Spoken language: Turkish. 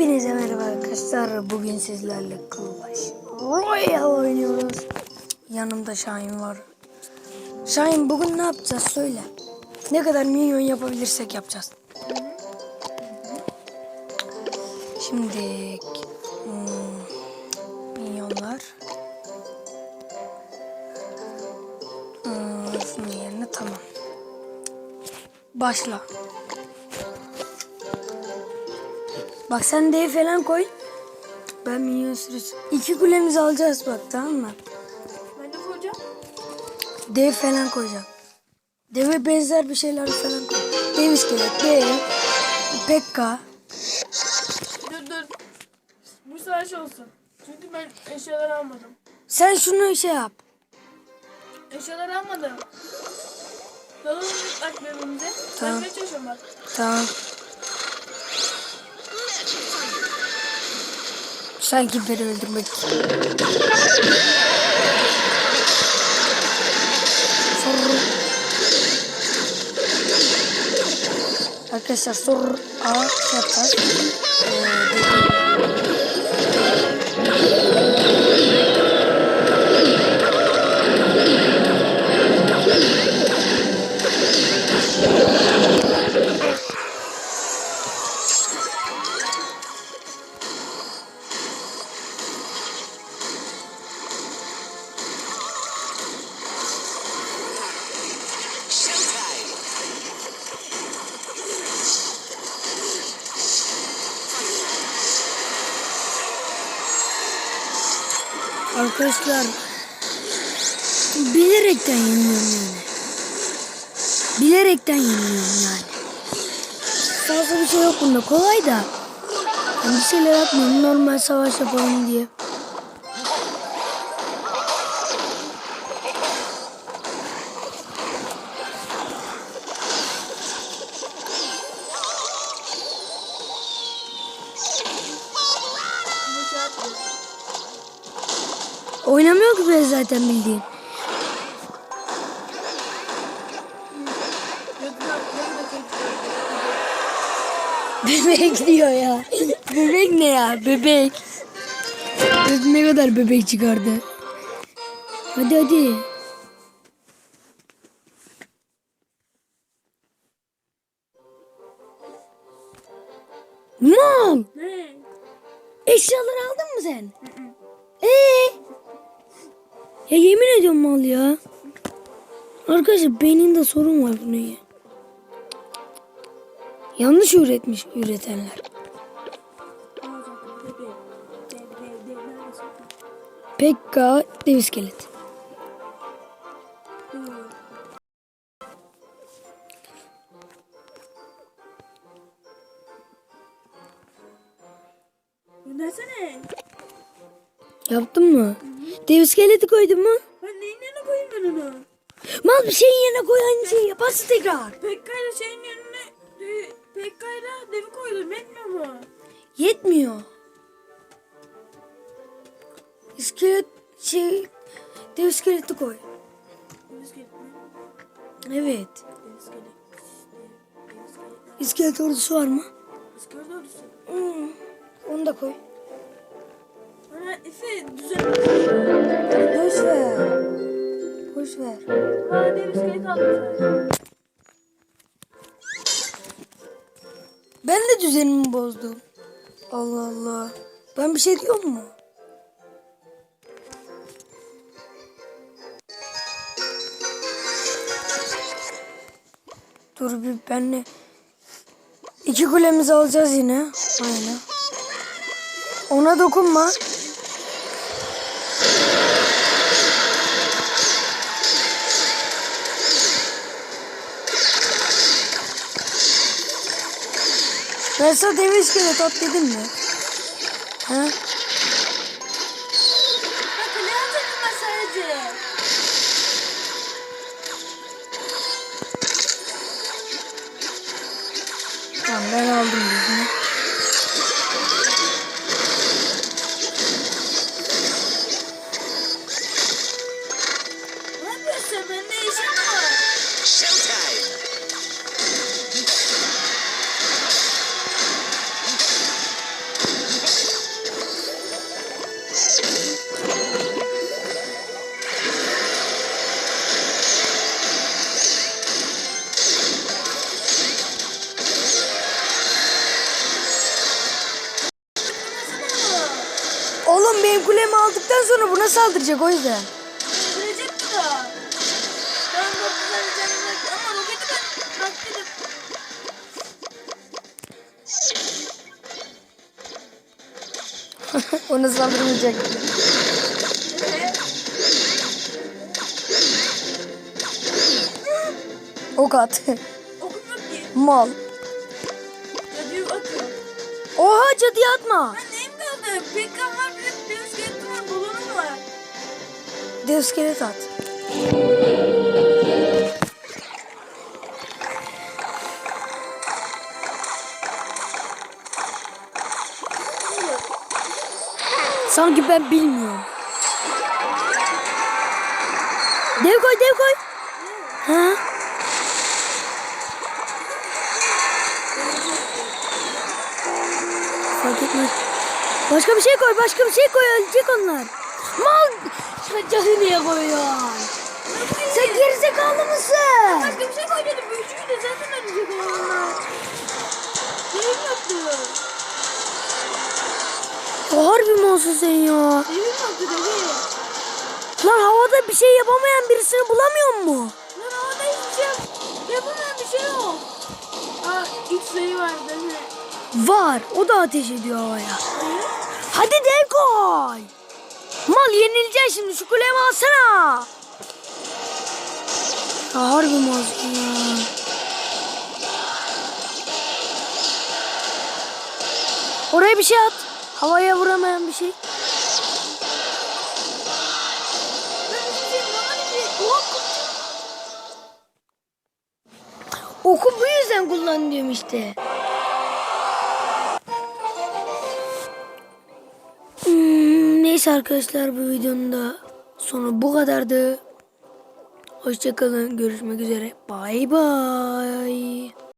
Hepinize merhaba arkadaşlar. Bugün sizlerle Clash Royale oynuyoruz. Yanımda Şahin var. Şahin bugün ne yapacağız söyle. Ne kadar minyon yapabilirsek yapacağız. Şimdi hmm, minyonlar. Hmm, şunun yerine tamam. Başla. Bak sen dev falan koy. Ben minyon sürüsü. İki kulemizi alacağız bak tamam mı? Ben de koyacağım. Dev falan koyacağım. Deve benzer bir şeyler falan koy. Dev iskelet, dev, pekka. Dur dur. Bu savaş olsun. Çünkü ben eşyalar almadım. Sen şunu şey yap. Eşyalar almadım. Dalalım bak birbirimize. Tamam. Ben ne çalışıyorum bak. Tamam. Sanki beni öldürmek. Sor. Arkadaşlar sor a şey yapacağız. Ee, Arkadaşlar bilerekten yeniliyorum yani. Bilerekten yeniliyorum yani. Fazla bir şey yok bunda kolay da. Ben bir şeyler yapmıyorum normal savaş yapalım diye. Oynamıyor ki ben zaten bildiğin. Bebek diyor ya. bebek ne ya? Bebek. Kız ne kadar bebek çıkardı. Hadi hadi. Ne? Eşyaları aldın mı sen? Ee? Ya yemin ediyorum mal ya. Arkadaşlar beyninde sorun var bunun ya. Yanlış üretmiş üretenler. Pekka dev iskelet. Göndersene. Yaptın mı? Dev iskeleti koydun mu? Ben neyin yerine koyayım ben onu? Mal bir şeyin yerine koy aynı şeyi yaparsın tekrar. Pekka'yla şeyin yerine e, Pekka'yla devi koydum. Yetmiyor mu? Yetmiyor. İskelet şey dev iskeleti koy. Gelip mi? Evet. Gelip. Deniz gelip. İskelet ordusu var mı? İskelet ordusu. Hmm, onu da koy. Efe düzen. Boş ver. Boş ver. Ha dev iskelet aldım. Ben de düzenimi bozdum. Allah Allah. Ben bir şey diyor mu? Dur bir benle iki kulemizi alacağız yine. Aynen. Ona dokunma. Ben sana dev iskelet at dedim mi? Ha? Bak ne ben sadece. Tamam ben aldım birini. Sonra buna saldıracak o yüzden. Ölecek mi daha? Ben canım yok. Ama roketi ben bıraktım. Ona saldırmayacak. Ee, Ok at. Mal. Cadıya atıyor. Oha cadıya atma. Ben neyim kaldı? Pekkan Dev iskelet at. Sanki ben bilmiyorum. Dev koy dev koy. Ha? Fark etmez. Başka bir şey koy, başka bir şey koy, ölecek onlar. Mal! Sen cadı niye koyuyorsun? Sen gerizekalı mısın? Başka bir şey koy dedim. Bu üçüncü de zaten ölecek onlar. Neyim yoktu? Harbi mi olsun sen ya? Neyim yoktu dedi. Lan havada bir şey yapamayan birisini bulamıyor mu? Lan havada hiçbir şey yap- yapamayan bir şey yok. Aa ilk sayı var mi? Var. O da ateş ediyor havaya. Hadi dev koy. Mal yenileceksin şimdi. Şu kulemi alsana. Ya harbi olsun ya? Oraya bir şey at. Havaya vuramayan bir şey. Oku bu yüzden kullan diyorum işte. Neyse arkadaşlar bu videonun da sonu bu kadardı. Hoşçakalın. Görüşmek üzere. Bay bay.